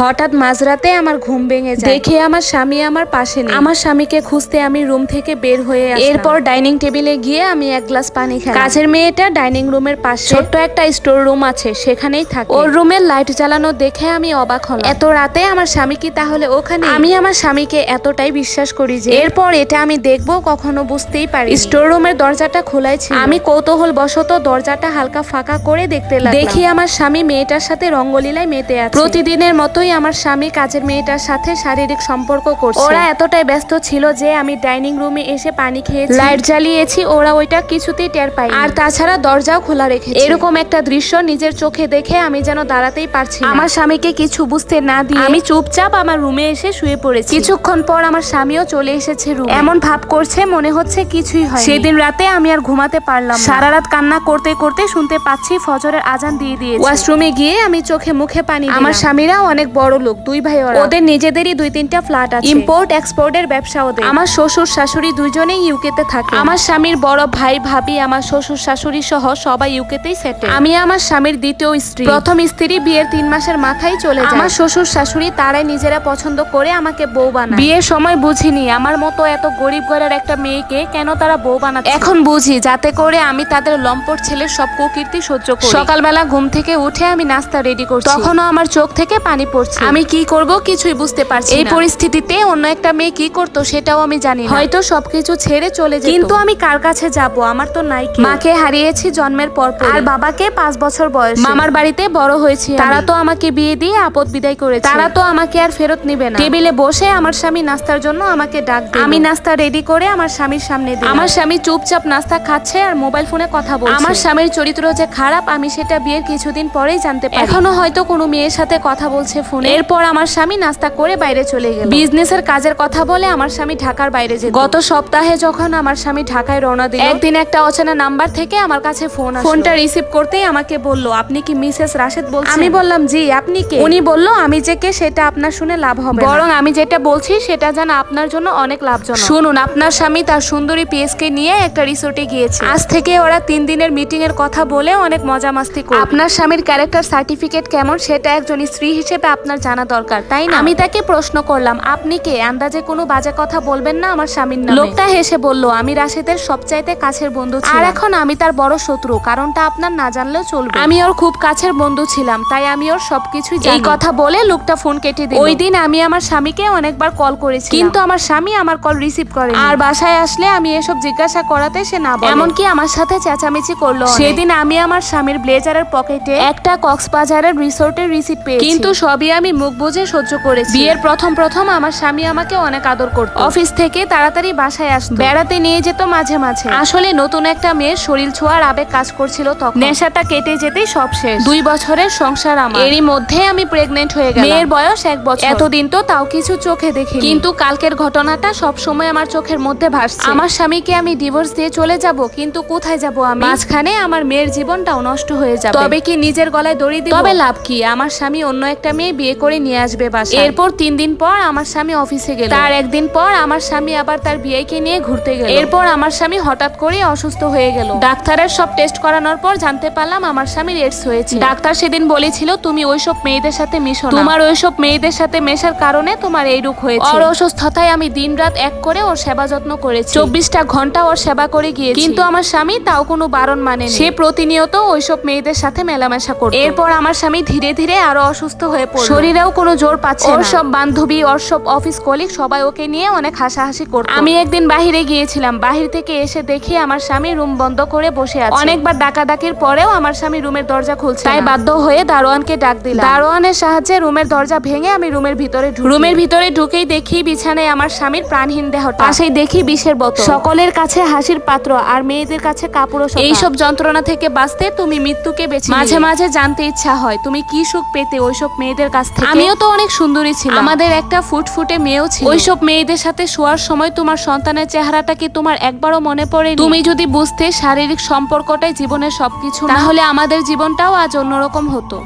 হঠাৎ মাঝরাতে আমার ঘুম ভেঙে যায়। দেখে আমার স্বামী আমার পাশে নেই। আমার স্বামীকে খুঁজতে আমি রুম থেকে বের হয়ে আসলাম। এরপর ডাইনিং টেবিলে গিয়ে আমি এক গ্লাস পানি খাই কাজের মেয়েটা ডাইনিং রুমের পাশে। ছোট্ট একটা স্টোর রুম আছে সেখানেই থাকে। ওর রুমের লাইট জ্বালানো দেখে আমি অবাক হলাম। এত রাতে আমার স্বামী কি তাহলে ওখানে? আমি আমার স্বামীকে এতটাই বিশ্বাস করি যে এরপর এটা আমি দেখব কখনো বুঝতেই পারি স্টোর রুমের দরজাটা খোলাই ছিল। আমি কৌতূহল বশত দরজাটা হালকা ফাঁকা করে দেখতে লাগলাম। দেখি আমার স্বামী মেয়েটার সাথে রঙ্গলীলায় মেতে আছে। প্রতিদিনের মতোই আমার স্বামী কাজের মেয়েটার সাথে শারীরিক সম্পর্ক করছে। ওরা এতটাই ব্যস্ত ছিল যে আমি ডাইনিং রুমে এসে পানি খেয়েছি। লাইট জ্বালিয়েছি ওরা ওইটা কিছুতেই টের পাই আর তাছাড়া দরজাও খোলা রেখে এরকম একটা দৃশ্য নিজের চোখে দেখে আমি যেন দাঁড়াতেই পারছি আমার স্বামীকে কিছু বুঝতে না দিয়ে আমি চুপচাপ আমার রুমে এসে শুয়ে পড়েছি। কিছুক্ষণ পর আমার স্বামীও চলে এসেছে রুম। এমন ভাব করছে মনে হচ্ছে কিছুই হয় সেদিন রাতে আমি আর ঘুমাতে পারলাম। সারা রাত কান্না করতে করতে শুনতে পাচ্ছি ফজরের আজান দিয়ে দিয়েছে। ওয়াশরুমে গিয়ে আমি চোখে মুখে পানি আমার স্বামীরা অনেক বড় লোক দুই ভাই ওরা। ওদের নিজেদেরই দুই তিনটা ফ্ল্যাট আছে। ইম্পোর্ট এক্সপোর্টের ব্যবসা ওদের। আমার শ্বশুর শাশুড়ি দুইজনেই ইউকেতে থাকে। আমার স্বামীর বড় ভাই ভাবি আমার শ্বশুর শাশুড়ি সহ সবাই ইউকেতেই সেটেল আমি আমার স্বামীর দ্বিতীয় স্ত্রী। প্রথম স্ত্রী বিয়ের তিন মাসের মাথায় চলে যায়। আমার শ্বশুর শাশুড়ি তারাই নিজেরা পছন্দ করে আমাকে বউ বানায়। বিয়ের সময় বুঝিনি আমার মতো এত গরিব ঘরের একটা মেয়েকে কেন তারা বউ বানাচ্ছে? এখন বুঝি যাতে করে আমি তাদের লম্পট ছেলের সব কুকীর্তি সহ্য করি। সকালবেলা ঘুম থেকে উঠে আমি নাস্তা রেডি করছি। তখনও আমার চোখ থেকে পানি পড়ছে। আমি কি করব কিছুই বুঝতে পারছি এই পরিস্থিতিতে অন্য একটা মেয়ে কি করতো সেটাও আমি জানি না। হয়তো সবকিছু ছেড়ে চলে যেত। কিন্তু আমি কার কাছে যাব? আমার তো নাই কেউ। মাকে হারিয়েছি জন্মের পর আর বাবাকে পাঁচ বছর বয়স। মামার বাড়িতে বড় হয়েছি তারা তো আমাকে বিয়ে দিয়ে আপদ বিদায় করেছে। তারা তো আমাকে আর ফেরত নিবে না। টেবিলে বসে আমার স্বামী নাস্তার জন্য আমাকে ডাক আমি নাস্তা রেডি করে আমার স্বামীর সামনে দিই আমার স্বামী চুপচাপ নাস্তা খাচ্ছে আর মোবাইল ফোনে কথা বলছে। আমার স্বামীর চরিত্র যে খারাপ আমি সেটা বিয়ের কিছুদিন পরেই জানতে পারি এখনও হয়তো কোনো মেয়ের সাথে কথা বলছে ফোনে। এরপর আমার স্বামী নাস্তা করে বাইরে চলে গেল। বিজনেসের কাজের কথা বলে আমার স্বামী ঢাকার বাইরে যেত। গত সপ্তাহে যখন আমার স্বামী ঢাকায় রওনা দিল একদিন একটা অচেনা নাম্বার থেকে আমার কাছে ফোন ফোনটা রিসিভ করতেই আমাকে বলল আপনি কি মিসেস রাশেদ বলছেন? আমি বললাম জি আপনি কে? উনি বলল আমি যে কে সেটা আপনার শুনে লাভ হবে। বরং আমি যেটা বলছি সেটা যেন আপনার জন্য অনেক লাভজনক। শুনুন আপনার স্বামী তার সুন্দরী পিএসকে নিয়ে একটা রিসোর্টে গিয়েছে। আজ থেকে ওরা তিন দিনের মিটিং এর কথা বলে অনেক মজা মাস্তি করবে। আপনার স্বামীর ক্যারেক্টার সার্টিফিকেট কেমন সেটা একজন স্ত্রী হিসেবে আপনার জানা দরকার তাই না? আমি তাকে প্রশ্ন করলাম আপনি কে? আন্দাজে কোনো বাজে কথা বলবেন না আমার স্বামীর নামে? লোকটা হেসে বলল আমি রাশেদের সবচাইতে কাছের বন্ধু ছিলাম। আর এখন আমি তার বড় শত্রু কারণটা আপনার না জানলেও চলবে। আমি ওর খুব কাছের বন্ধু ছিলাম তাই আমি ওর সবকিছুই এই কথা বলে লোকটা ফোন কেটে দিল। ওই দিন আমি আমার স্বামীকে অনেকবার কল করেছি কিন্তু আমার স্বামী আমার কল রিসিভ করে আর বাসায় আসলে আমি এসব জিজ্ঞাসা করাতে সে না বলে। এমনকি আমার সাথে চেঁচামেচি করল সেদিন আমি আমার স্বামীর ব্লেজারের পকেটে একটা কক্সবাজারের রিসোর্টের রিসিট পেয়েছি। কিন্তু সবই আমি মুখ বুঝে সহ্য করেছি। বিয়ের প্রথম প্রথম আমার স্বামী আমাকে অনেক আদর করত। অফিস থেকে তাড়াতাড়ি বাসায় আসতো। বেড়াতে নিয়ে যেত মাঝে মাঝে। আসলে নতুন একটা মেয়ের শরীর ছোঁয়ার আবেগ কাজ করছিল তখন। নেশাটা কেটে যেতেই সব শেষ। দুই বছরের সংসার আমার। এরই মধ্যে আমি প্রেগনেন্ট হয়ে গেলাম। মেয়ের বয়স এক বছর। এতদিন তো তাও কিছু চোখে দেখি কিন্তু কালকের ঘটনাটা সব সময় আমার চোখের মধ্যে ভাসছে। আমার স্বামীকে আমি ডিভোর্স দিয়ে চলে যাব কিন্তু কোথায় যাব আমি? মাঝখানে আমার মেয়ের জীবনটাও নষ্ট হয়ে যাবে। তবে কি নিজের গলায় দড়ি দিব? তবে লাভ কি? আমার স্বামী অন্য একটা মেয়ে বিয়ে করে নিয়ে আসবে বাসায়। এরপর তিন দিন পর আমার স্বামী অফিসে গেল। তার একদিন পর আমার স্বামী আবার তার বিয়েকে নিয়ে ঘুরতে গেল। এরপর আমার স্বামী হঠাৎ করে অসুস্থ হয়ে গেল। ডাক্তারের সব টেস্ট করানোর পর জানতে পারলাম আমার স্বামীর এডস হয়েছে। ডাক্তার সেদিন বলেছিল তুমি ওইসব মেয়েদের সাথে মিশো না। তোমার ওইসব মেয়েদের সাথে মেশার কারণে তোমার এই রোগ হয়েছে। ওর অসুস্থতায় আমি দিন রাত এক করে ওর সেবা যত্ন করেছি। চব্বিশটা ঘণ্টা ওর সেবা করে গিয়েছি। কিন্তু আমার স্বামী তাও কোনো বারণ মানে সে প্রতিনিয়ত ওইসব মেয়েদের সাথে মেলামেশা করত। এরপর আমার স্বামী ধীরে ধীরে আরও অসুস্থ হয়ে পড়ল। শরীরেও কোনো জোর পাচ্ছে ওর সব বান্ধবী ওর সব অফিস কলিগ সবাই ওকে নিয়ে অনেক হাসাহাসি করত। আমি একদিন বাহিরে গিয়েছিলাম। বাহির থেকে এসে দেখি আমার স্বামী রুম বন্ধ করে বসে আছে। অনেকবার ডাকাডাকির পরেও আমার স্বামী রুমের দরজা খুলছে তাই বাধ্য হয়ে দারোয়ানকে ডাক দিলাম। দারোয়ানের সাহায্যে রুমের দরজা ভেঙে আমি রুমের ভিতরে ঢুকি। রুমের ভিতরে ঢুকেই দেখি বিছানায় আমার স্বামীর প্রাণহীন দেহটা। পাশেই দেখি বিষের বোতল। সকলের কাছে হাসির পাত্র আর মেয়েদের কাছে কাপড় এইসব যন্ত্রণা থেকে বাঁচতে তুমি মৃত্যুকে বেছে মাঝে মাঝে জানতে ইচ্ছা হয় তুমি কি সুখ পেতে ওইসব মেয়েদের কাছ থেকে। আমিও তো অনেক সুন্দরী ছিলাম। আমাদের একটা ফুটফুটে মেয়েও ছিল। ওইসব মেয়েদের সাথে শোয়ার সময় তোমার সন্তানের চেহারাটা কি তোমার একবারও মনে পড়ে তুমি যদি বুঝতে শারীরিক সম্পর্কটাই জীবনের সবকিছু তাহলে আমাদের জীবনটাও আজ অন্যরকম হতো।